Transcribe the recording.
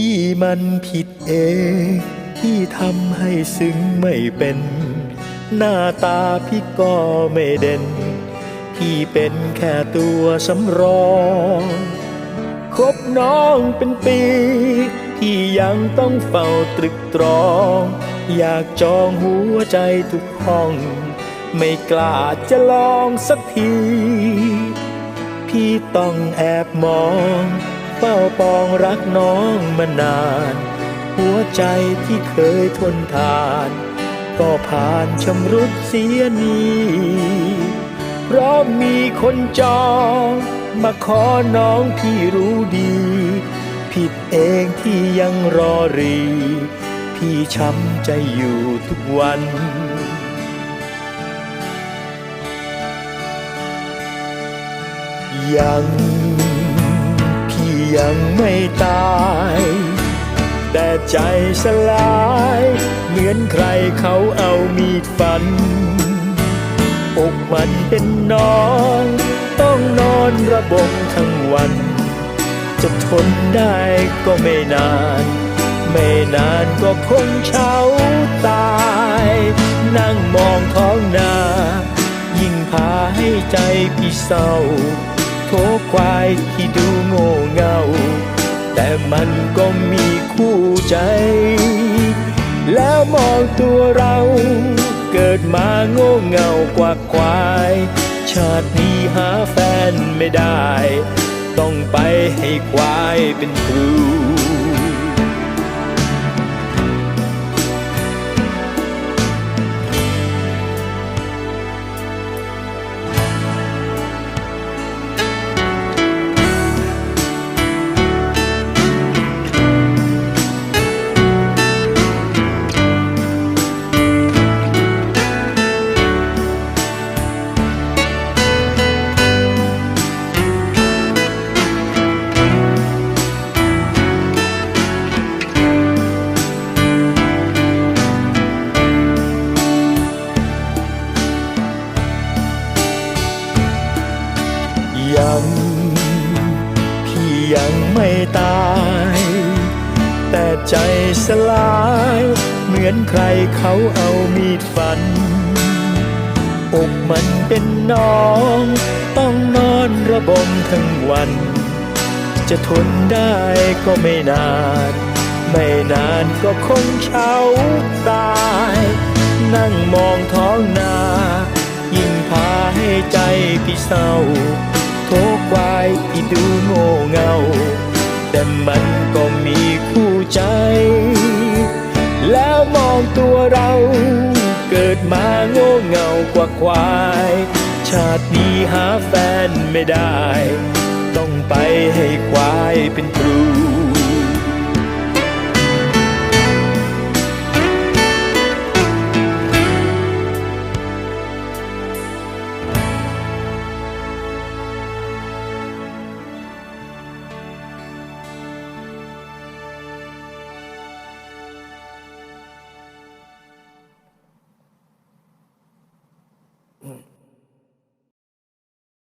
พี่มันผิดเองที่ทำให้ซึ้งไม่เป็น หน้าตาพี่ก็ไม่เด่น พี่เป็นแค่ตัวสำรองคบน้องเป็นปี พี่ยังต้องเฝ้าตรึกตรอง อยากจองหัวใจทุกห้อง ไม่กล้าจะลองสักที พี่ต้องแอบมอง เฝ้าปองรักน้องมานาน หัวใจที่เคยทนทาน ก็ผ่านชำรุดเสียนี้เพราะมีคนจองมาขอน้องพี่รู้ดี ผิดเองที่ยังรอรี พี่ช้ำใจอยู่ทุกวันยัง ยังไม่ตาย แต่ใจสลาย เหมือนใครเขาเอามีดฟัน อกมันเป็นน้อนต้องนอนระบมทั้งวัน จะทนได้ก็ไม่นาน ไม่นานก็คงเช้าตาย นั่งมองท้องนายิ่งพาให้ใจพี่เศร้าโทควายที่ดูโง่ มันก็มีคู่ใจ แล้วมองตัวเราเกิดมาโง่เงากว่าควาย ชาตินี้หาแฟนไม่ได้ ต้องไปให้ควายเป็นครู ยัง พี่ยังไม่ตาย แต่ใจสลาย เหมือนใครเขาเอามีดฟัน อกมันเป็นน้อง ต้องนอนระบมทั้งวัน จะทนได้ก็ไม่นาน ไม่นานก็คงเช้าตาย นั่งมองท้องนายิ่งพาให้ใจพี่เศร้า ดูโง่เงา แต่มันก็มีคู่ใจ แล้วมองตัวเราเกิดมาโง่เงากว่าควาย ชาตินี้หาแฟนไม่ได้ ต้องไปให้ควายเป็นครู